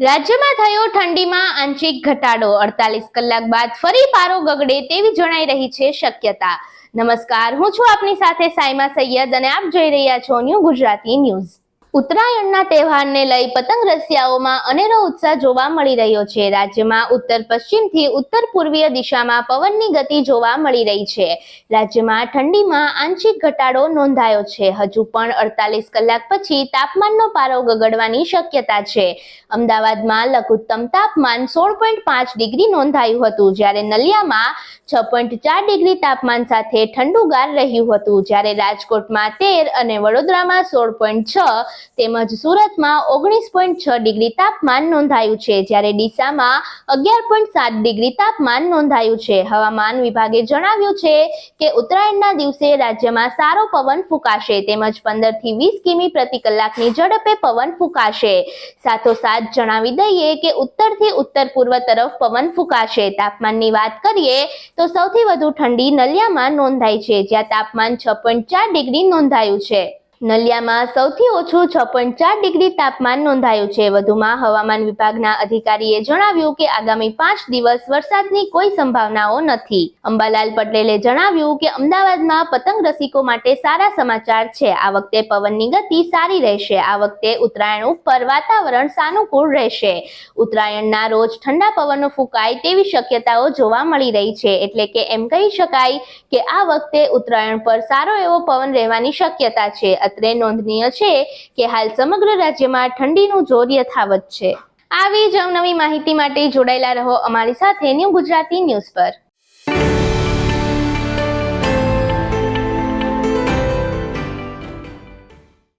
રાજ્યમાં થયો ઠંડીમાં આંશિક ઘટાડો. અડતાલીસ કલાક બાદ ફરી પારો ગગડે તેવી જણાઈ રહી છે શક્યતા. નમસ્કાર, હું છું આપની સાથે સાયમા સૈયદ અને આપ જોઈ રહ્યા છો ન્યૂ ગુજરાતી ન્યૂઝ. ઉત્તરાયણના તહેવારને લઈ પતંગ રસિયાઓમાં અનેરો ઉત્સાહ જોવા મળી રહ્યો છે. રાજ્યમાં ઉત્તર પશ્ચિમથી ઉત્તર પૂર્વીય દિશામાં પવનની ગતિ જોવા મળી રહી છે. રાજ્યમાં ઠંડીમાં આંશિક ઘટાડો નોંધાયો છે. હજુ પણ અડતાલીસ કલાક પછી તાપમાનનો પારો ગગડવાની શક્યતા છે. અમદાવાદમાં લઘુત્તમ તાપમાન સોળ પોઈન્ટ પાંચ ડિગ્રી નોંધાયું હતું. જ્યારે નલિયામાં છ પોઈન્ટ ચાર ડિગ્રી તાપમાન સાથે ઠંડુગાર રહ્યું હતું. જ્યારે રાજકોટમાં તેર અને વડોદરામાં સોળ પોઈન્ટ છ તેમજ સુરતમાં ઓગણીસ પોઈન્ટ છ ડિગ્રી તાપમાન નોંધાયું છે, જ્યારે ડીસામાં અગિયાર પોઈન્ટ સાત ડિગ્રી તાપમાન નોંધાયું છે. હવામાન વિભાગે જણાવ્યું છે કે ઉત્તરાયણના દિવસે રાજ્યમાં સારો પવન ફૂંકાશે, તેમજ પંદરથી વીસ કિમી પ્રતિ કલાકની ઝડપે પવન ફૂંકાશે. સાથોસાથ જણાવી દઈએ કે ઉત્તરથી ઉત્તર પૂર્વ તરફ પવન ફૂંકાશે. તાપમાનની વાત કરીએ તો સૌથી વધુ ઠંડી નલિયામાં નોંધાઈ છે, જ્યાં તાપમાન છ પોઈન્ટ ચાર ડિગ્રી નોંધાયું છે. નલિયામાં સૌથી ઓછું છ પોઈન્ટ ચાર ડિગ્રી તાપમાન નોંધાયું છે. વધુમાં હવામાન વિભાગના અધિકારીએ જણાવ્યું કે આગામી પાંચ દિવસ વરસાદની કોઈ સંભાવનાઓ નથી. અંબાલાલ પટેલે જણાવ્યું કે અમદાવાદમાં પતંગ રસિકો માટે સારા સમાચાર છે. આ વખતે પવનની ગતિ સારી રહેશે. આ વખતે ઉત્તરાયણ ઉપર વાતાવરણ સાનુકૂળ રહેશે. ઉત્તરાયણના રોજ ઠંડા પવનો ફૂંકાય તેવી શક્યતાઓ જોવા મળી રહી છે. એટલે કે એમ કહી શકાય કે આ વખતે ઉત્તરાયણ પર સારો એવો પવન રહેવાની શક્યતા છે. અત્રે નોંધનીય છે કે હાલ સમગ્ર રાજ્યમાં ઠંડીનું જોર યથાવત છે. આવી જ અવનવી માહિતી માટે જોડાયેલા રહો અમારી સાથે ન્યૂ ગુજરાતી ન્યૂઝ પર.